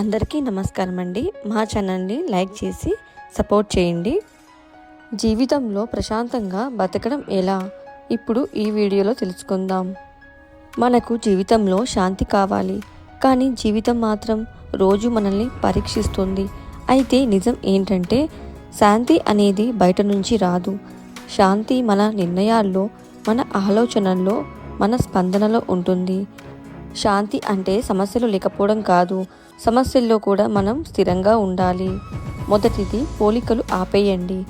అందరికీ నమస్కారం అండి మా ఛానల్ని లైక్ చేసి సపోర్ట్ చేయండి. జీవితంలో ప్రశాంతంగా బతకడం ఎలా? ఇప్పుడు ఈ వీడియోలో తెలుసుకుందాం. మనకు జీవితంలో శాంతి కావాలి. కానీ జీవితం మాత్రం రోజు మనల్ని పరీక్షిస్తుంది. అయితే నిజం ఏంటంటే శాంతి అనేది బయట నుంచి రాదు. శాంతి మన నిర్ణయాల్లో మన ఆలోచనల్లో మన స్పందనలో ఉంటుంది. శాంతి అంటే సమస్యలు లేకపోవడం కాదు. సమస్యల్లో కూడా మనం స్థిరంగా ఉండాలి. మొదటిది పోలికలు ఆపేయండి.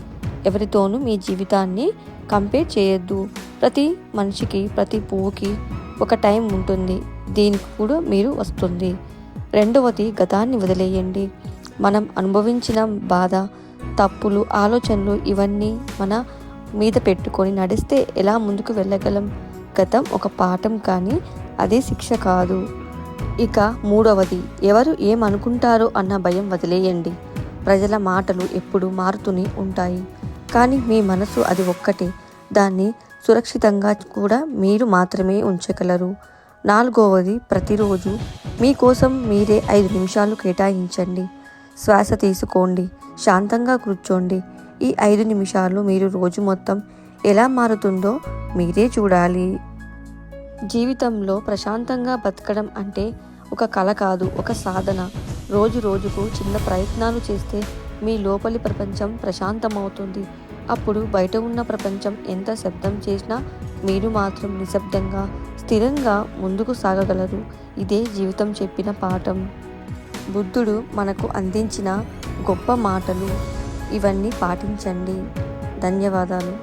ఎవరితోనూ మీ జీవితాన్ని కంపేర్ చేయొద్దు. ప్రతి మనిషికి ప్రతి పువ్వుకి ఒక టైం ఉంటుంది. దీనికి కూడా మీరు వస్తుంది. రెండవది గతాన్ని వదిలేయండి. మనం అనుభవించిన బాధ తప్పులు ఆలోచనలు ఇవన్నీ మన మీద పెట్టుకొని నడిస్తే ఎలా ముందుకు వెళ్ళగలం? గతం ఒక పాఠం కానీ అదే శిక్ష కాదు. ఇక మూడవది ఎవరు ఏమనుకుంటారో అన్న భయం వదిలేయండి. ప్రజల మాటలు ఎప్పుడు మారుతూనే ఉంటాయి. కానీ మీ మనసు అది ఒక్కటే దాన్ని సురక్షితంగా కూడా మీరు మాత్రమే ఉంచగలరు. నాలుగవది ప్రతిరోజు మీకోసం మీరే ఐదు నిమిషాలు కేటాయించండి. శ్వాస తీసుకోండి శాంతంగా కూర్చోండి. ఈ ఐదు నిమిషాలు మీరు రోజు మొత్తం ఎలా మారుతుందో మీరే చూడాలి. జీవితంలో ప్రశాంతంగా బతకడం అంటే ఒక కళ కాదు ఒక సాధన. రోజు రోజుకు చిన్న ప్రయత్నాలు చేస్తే మీ లోపలి ప్రపంచం ప్రశాంతమవుతుంది. అప్పుడు బయట ఉన్న ప్రపంచం ఎంత శబ్దం చేసినా మీరు మాత్రం నిశ్శబ్దంగా స్థిరంగా ముందుకు సాగగలరు. ఇదే జీవితం చెప్పిన పాఠం. బుద్ధుడు మనకు అందించిన గొప్ప మాటలు. ఇవన్నీ పాటించండి. ధన్యవాదాలు.